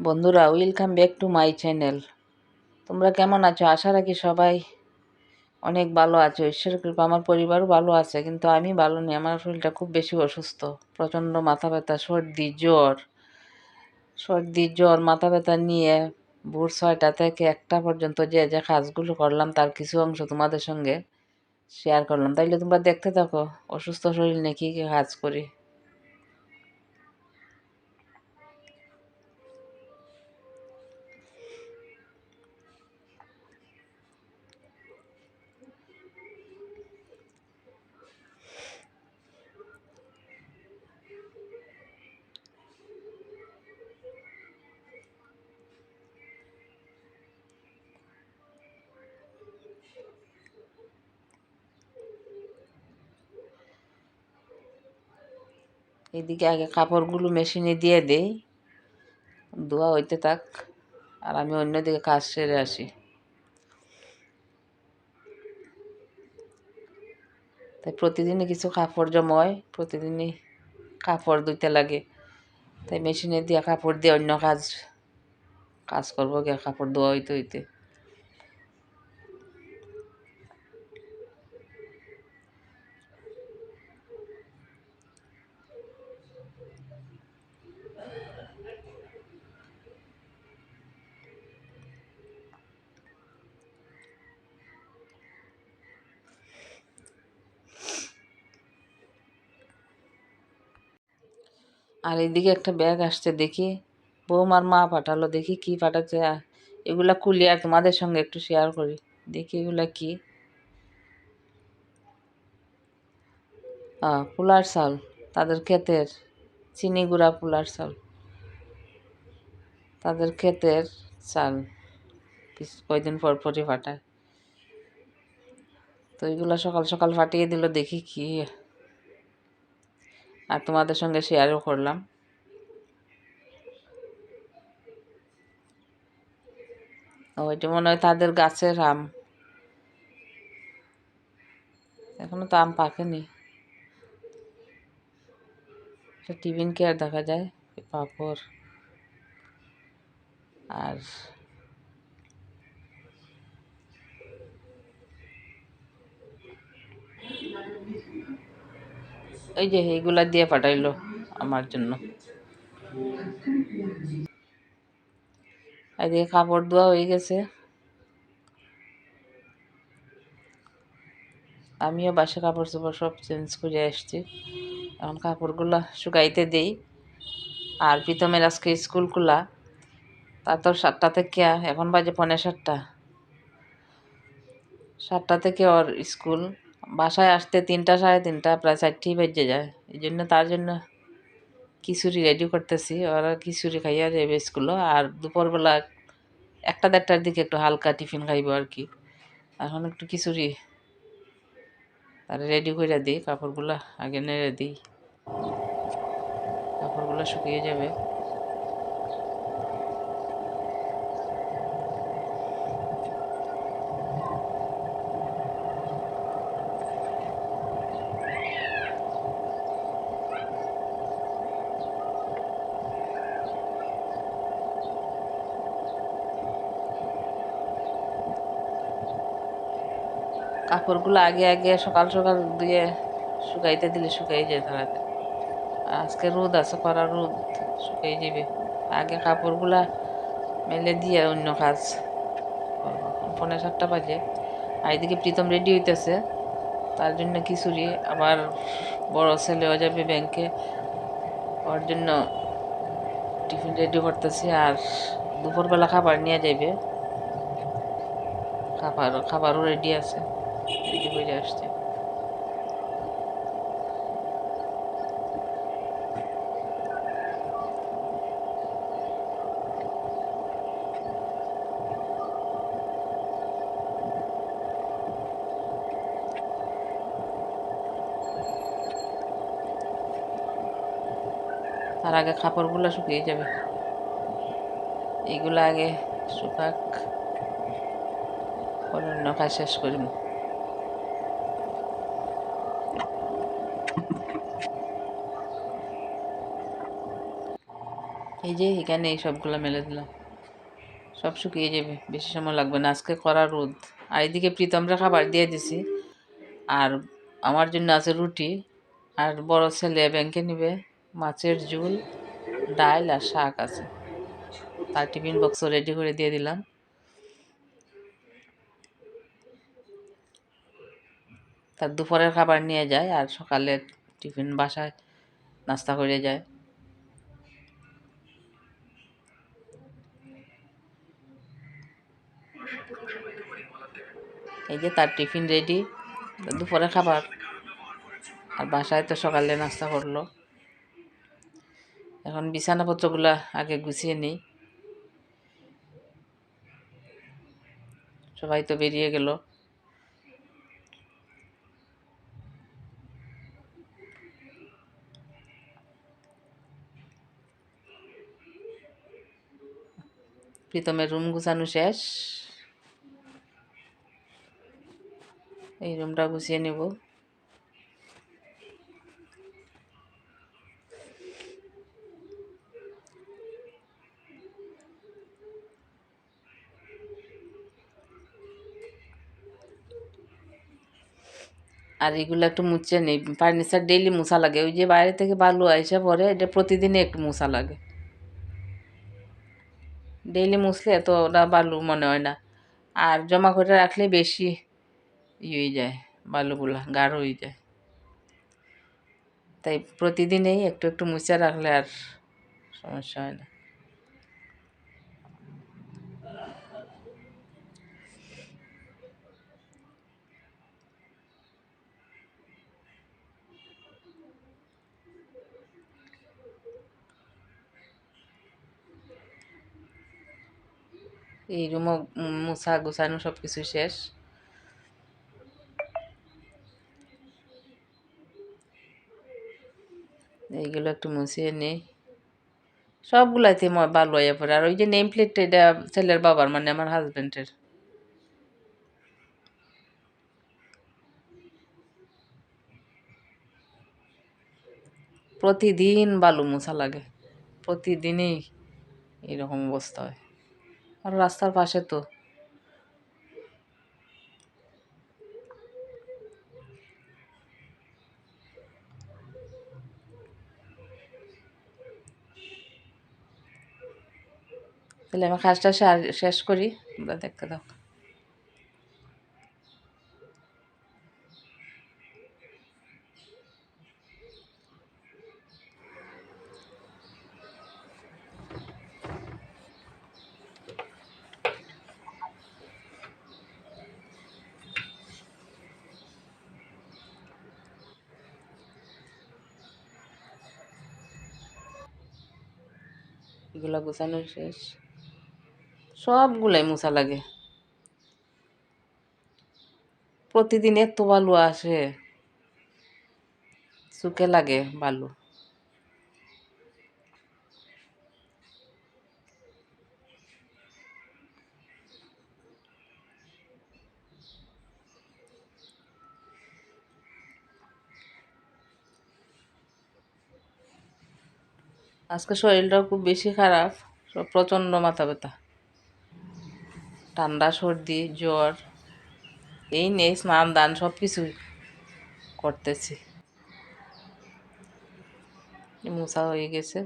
বন্ধুরা welcome back to my channel তোমরা কেমন আছো? আশা রাখি সবাই অনেক ভালো আছো। ঈশ্বর কৃপা আমার পরিবারও ভালো আছে, কিন্তু আমি ভালো নেই। আমার শরীরটা খুব বেশি অসুস্থ। প্রচণ্ড মাথা ব্যথা, সর্দি, জ্বর। সর্দি, জ্বর, মাথা ব্যথা নিয়ে ভোর ছয়টা থেকে একটা পর্যন্ত যে যে কাজগুলো করলাম, তার কিছু অংশ তোমাদের সঙ্গে শেয়ার করলাম। তাইলে তোমরা দেখতে থাকো, অসুস্থ শরীর নিয়ে কী কী কাজ করি। এদিকে আগে কাপড়গুলো মেশিনে দিয়ে দেই। ধোয়া হইতে থাক, আর আমি অন্যদিকে কাজ সেরে আসি। তাই প্রতিদিনই কিছু কাপড় জমায় প্রতিদিনই কাপড় ধুইতে লাগে। তাই মেশিনে দিয়ে কাপড় দিয়ে অন্য কাজ কাজ করব গিয়ে কাপড় ধোয়া হইতে হইতে। আর এদিকে একটা ব্যাগ আসছে, দেখি। বৌমার মা পাঠালো, দেখি কি পাঠাচ্ছে। এগুলা খুলি আর তোমাদের সঙ্গে একটু শেয়ার করি। দেখি এগুলা কি। পোলার চাল, তাদের ক্ষেতের, চিনি গুঁড়া পোলার চাল। তাদের ক্ষেতের চাল কয়দিন পর পরই ফাটায় তো এগুলো সকাল সকাল ফাটিয়ে দিল, দেখি কি আর তোমাদের সঙ্গে শেয়ারও করলাম। ওইটা মনে হয় তাদের গাছের আম। এখনও তো আম পাকেনি। টিফিন কেয়ার দেখা যায় পাপড়। আর এই যে এইগুলা দিয়ে পাঠাইলো আমার জন্য। এদিকে কাপড় ধোয়া হয়ে গেছে। আমিও বাসে কাপড় চোপড় সব চেঞ্জ করে আসছি। এখন কাপড়গুলো শুকাইতে দেই। আর প্রীতমের আজকে স্কুল খোলা, তা তো সাতটা থেকে, এখন বাজে পনেরো সাতটা। সাতটা থেকে ওর স্কুল বাসায় আসতে তিনটা সাড়ে তিনটা, প্রায় চারটেই বেজে যায়। এই জন্য তার জন্য খিচুড়ি রেডি করতেছি। ওরা খিচুড়ি খাইয়া যাবে স্কুলও আর দুপুরবেলা একটা দেড়টার দিকে একটু হালকা টিফিন খাইব আর কি। এখন একটু খিচুড়ি তার রেডি করে দিই। কাপড়গুলো আগে নেড়ে দিই। কাপড়গুলো শুকিয়ে যাবে। কাপড়গুলো আগে আগে সকাল সকাল ধুয়ে শুকাইতে দিলে শুকাই যায় তাড়াতাড়ি আজকে রোদ আছে করা রোদ, শুকাই যাবে আগে কাপড়গুলা মেলে দিয়ে অন্য কাজ পনেরো সাতটা বাজে। আর এদিকে প্রীতম রেডি হইতেছে। তার জন্য খিচুড়ি। আবার বড় ছেলেও যাবে ব্যাংকে ওর জন্য টিফিন রেডি করতেছি। আর দুপুরবেলা খাবার নিয়ে যাবে খাবার, খাবারও রেডি আছে। রেডি করে আসছে। তার আগে কাপড়গুলো শুকিয়ে যাবে। এইগুলো আগে শুকাক। অন্য কাজ শেষ করিম এই যে এখানে এই সবগুলো মেলে দিলাম। সব শুকিয়ে যাবে, বেশি সময় লাগবে না। আজকে করা রোদ। আর এদিকে প্রীতমরা খাবার দিয়ে দিছি। আর আমার জন্য আছে রুটি। আর বড় ছেলে ব্যাংকে নিবে। মাছের ঝোল, ডাল আর শাক আছে। তার টিফিন বক্সও রেডি করে দিয়ে দিলাম। তার দুপুরের খাবার নিয়ে যায় আর সকালে টিফিন বাসায় নাস্তা করে যায়। এই যে তার টিফিন রেডি দুপুরে খাবার। আর বাসায় তো সকালে নাস্তা করল। এখন বিছানাপত্রগুলো আগে গুছিয়ে নিই। সবাই তো বেরিয়ে গেল। প্রীতমের রুম গুছানো শেষ। এই রুমটা গুছিয়ে নেব। আর এগুলো একটু মুছে নেই। ফার্নিচার ডেইলি মুছা লাগে। ওই যে বাইরে থেকে বালু আইসা পরে, এটা প্রতিদিনই একটু মুছা লাগে। ডেইলি মুছলে এত ওটা বালু মনে হয় না। আর জমা করে রাখলে বেশি ই হয়ে যায়, বালুগুলা, গাঢ় হয়ে যায়। তাই প্রতিদিনেই একটু একটু মুছে রাখলে আর সমস্যা হয় না। এই রুমও মুছা, গুছানো সব কিছু শেষ। এইগুলো একটু মুছিয়ে নিই। সবগুলাতে মই ভালো হয়ে পড়ে আর ওই যে নেম প্লেটটা এটা ছেলের বাবার মানে আমার হাজব্যান্ডের প্রতিদিন বালু মোছা লাগে। প্রতিদিনই এরকম অবস্থা হয়। আর রাস্তার পাশে তো তাহলে আমি কাজটা শেষ করি। তোমরা দেখতে দাও এগুলো গোছানো শেষ। সবগুলাই মোছা লাগে। প্রতিদিন এত বালু আসে চুকে লাগে বালু। আজকে শরীরটাও খুব বেশি খারাপ প্রচণ্ড মাথা ব্যথা। ঠান্ডা, সর্দি, জ্বর, এই নেই স্নান দান সব কিছুই করতেছি মুসা হয়ে গেছে।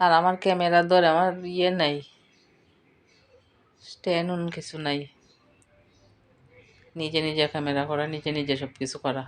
আর আমার ক্যামেরা ধরে আমার ইয়ে নাই, স্ট্যান্ড কিছু নাই। নিজে নিজে ক্যামেরা করা, নিজে নিজে সব কিছু করা।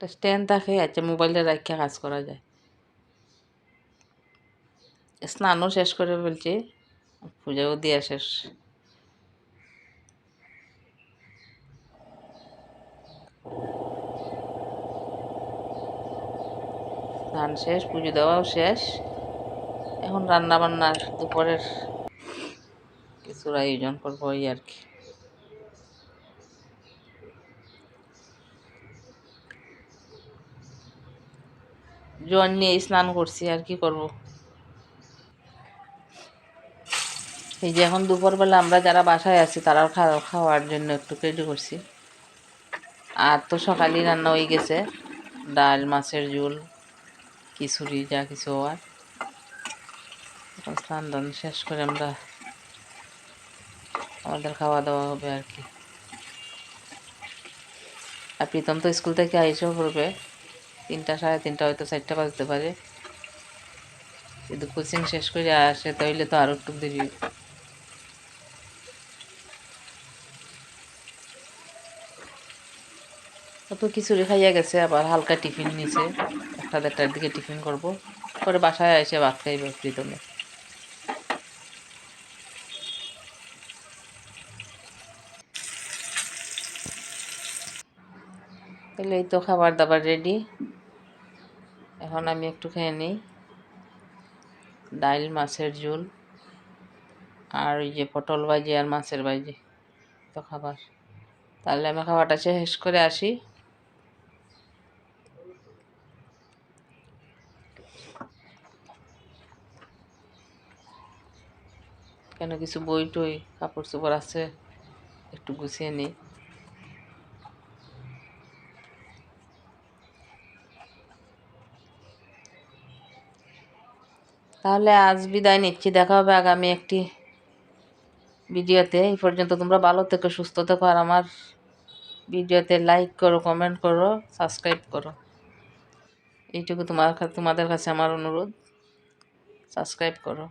একটা স্ট্যান্ড থাকে আচ্ছা মোবাইলে রাখিয়া কাজ করা যায় স্নানও শেষ করে বলছি পূজাও দেওয়া শেষ স্নান শেষ পুজো দেওয়াও শেষ এখন রান্না বান্নার দুপুরের কিছু কিছুর আয়োজন করব এই আর কি জল নিয়ে স্নান করছি, আর কি করব? এই যে এখন দুপুরবেলা আমরা যারা বাসায় আছি, তারাও খাওয়া খাওয়ার জন্য একটু রেডি করছি। আর তো সকালেই রান্না হয়ে গেছে। ডাল, মাছের ঝোল, খিচুড়ি, যা কিছু হওয়ার। স্নান দান শেষ করে আমরা আমাদের খাওয়া দাওয়া হবে আর কি। আর প্রীতম তো স্কুল থেকে আইসেও পড়বে। তিনটা, সাড়ে তিনটা হয়তো চারটা বাজতে পারে। কিন্তু কোচিং শেষ করে আসে, তাইলে তো আরও একটু দেরি। তো খিচুড়ি খাইয়া গেছে, আবার হালকা টিফিন নিছে। একটা দেড়টার দিকে টিফিন করব। পরে বাসায় এসে ভাত খাইবে প্রীতমে। তাহলে এই তো খাবার দাবার রেডি এখন আমি একটু খেয়ে নিই। ডাইল মাছের ঝোল আর ওই যে পটল ভাজি আর মাছের ভাজি তো খাবার। তাহলে আমি খাওয়াটা শেষ করে আসি। কেন কিছু বই টই, কাপড় চোপড় আছে, একটু গুছিয়ে নিই। তাহলে আজ বিদায় নিচ্ছি। দেখা হবে আগামী একটি ভিডিওতে। এই পর্যন্ত তোমরা ভালো থেকো, সুস্থ থেকো, আর আমার ভিডিওতে লাইক করো কমেন্ট করো সাবস্ক্রাইব করো। এইটুকু তোমার তোমাদের কাছে আমার অনুরোধ। সাবস্ক্রাইব করো।